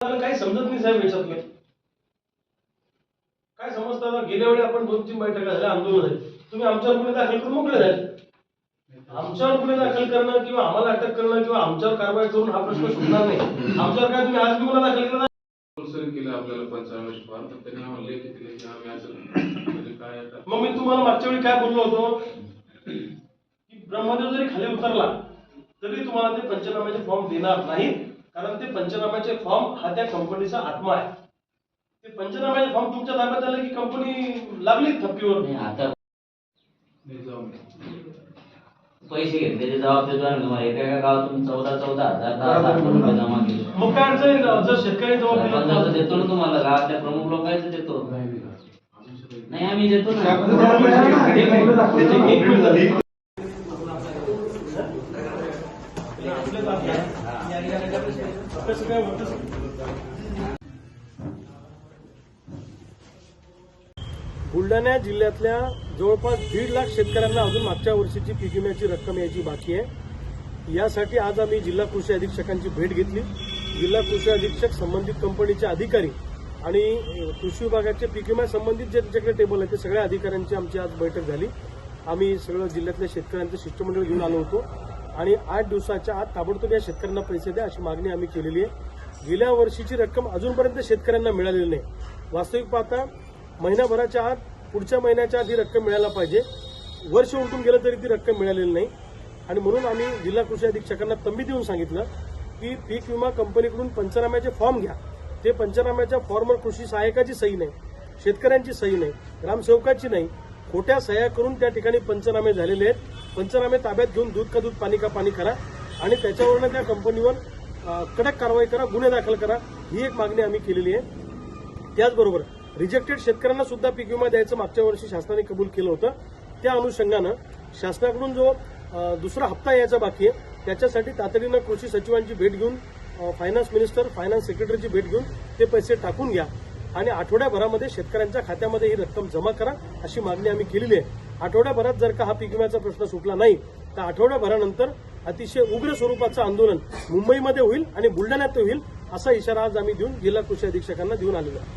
काही समजत नाही साहेब याच्यातले. काय समजतं गेल्या वेळी आपण दोन तीन बैठका झाल्या आंदोलन झाले. तुम्ही आमच्यावर गुन्हे दाखल करून मोकळे झाले. आमच्यावर गुन्हे दाखल करणं किंवा आम्हाला अटक करणं किंवा आमच्यावर कारवाई करून हा प्रश्न सुटणार नाही. आमच्यावर काय तुम्ही आज बी गुन्हा दाखल केला केलं आपल्याला पंचावन्न फॉर्म तर त्यांनी आम्हाला लेखी दिले की आम्ही असं म्हणजे काय मग मी तुम्हाला मागच्या वेळी काय बोललो होतो? की ब्रह्मदेव जरी खाली उतरला तरी तुम्हाला ते पंचनाम्याचे फॉर्म देणार नाही कारण ते पंचनाम्याचे फॉर्म हा त्या कंपनीचा आत्मा आहे. ते पंचनाम्याचे फॉर्म तुमच्या ताब्यात आले की कंपनी लागली थप्पीवर? नाही आता पैसे घेतल्याचे जबाब देतो आणि तुम्हाला. एका एका गावातून चौदा चौदा हजार दहा दहा हजार रुपये जमा केले. मग काय अडचण आहे? जर शेतकरी जबाब दिला सरपंचाचं तर- देतो ना तुम्हाला. गावातल्या प्रमुख लोकांचं देतो. नाही आम्ही देतो ना. एक मिनिट, एक मिनिट. झाली. कसं काय होतं? बुलढाणा जिल्ह्यातल्या जवळपास दीड लाख शेतकऱ्यांना अजून मागच्या वर्षीची पीक विम्याची रक्कम यायची बाकी आहे. यासाठी आज आम्ही जिल्हा कृषी अधीक्षकांची भेट घेतली. जिल्हा कृषी अधीक्षक संबंधित कंपनीचे अधिकारी आणि कृषी विभागाचे पीक विमा संबंधित जे त्यांच्याकडे टेबल आहे ते सगळ्या अधिकाऱ्यांची आमची आज बैठक झाली. आम्ही सगळं जिल्ह्यातल्या शेतकऱ्यांचं शिष्टमंडळ घेऊन आलो होतो. आणि आठ दिवसाच्या आत ताबडतोब या शेतकऱ्यांना पैसे द्या अशी मागणी आम्ही केलेली आहे. गेल्या वर्षीची रक्कम अजूनपर्यंत शेतकऱ्यांना मिळालेली नाही. वास्तविक पाहता महिनाभराच्या आत पुढच्या महिन्याच्या आत ही रक्कम मिळायला पाहिजे. वर्ष उलटून गेलं तरी ती रक्कम मिळालेली नाही. आणि म्हणून आम्ही जिल्हा कृषी अधीक्षकांना तंबी देऊन सांगितलं की पीक विमा कंपनीकडून पंचनाम्याचे फॉर्म घ्या. ते पंचनाम्याच्या फॉर्मवर कृषी सहाय्यकाची सही नाही शेतकऱ्यांची सही नाही ग्रामसेवकाची नाही. खोट्या सह्या करून त्या ठिकाणी पंचनामे झालेले आहेत. पंचनामे ताब्यात घेऊन दूध का दूध पाणी का पाणी करा. आणि त्याच्यावरनं त्या कंपनीवर कडक कारवाई करा गुन्हे दाखल करा ही एक मागणी आम्ही केलेली आहे. त्याचबरोबर रिजेक्टेड शेतकऱ्यांना सुद्धा पीक विमा द्यायचं मागच्या वर्षी शासनाने कबूल केलं होतं. त्या अनुषंगानं शासनाकडून जो दुसरा हप्ता यायचा बाकी आहे त्याच्यासाठी तातडीनं कृषी सचिवांची भेट घेऊन फायनान्स मिनिस्टर फायनान्स सेक्रेटरीची भेट घेऊन ते पैसे टाकून घ्या. आणि आठवड्याभरामध्ये शेतकऱ्यांच्या खात्यामध्ये ही रक्कम जमा करा अशी मागणी आम्ही केलेली आहे. आठवड्याभरात जर का हा पीक विम्याचा प्रश्न सुटला नाही तर आठवड्याभरानंतर अतिशय उग्र स्वरूपाचं आंदोलन मुंबईमध्ये होईल आणि बुलढाण्यात होईल असा इशारा आज आम्ही देऊन जिल्हा कृषी अधीक्षकांना देऊन आलेलो आहे.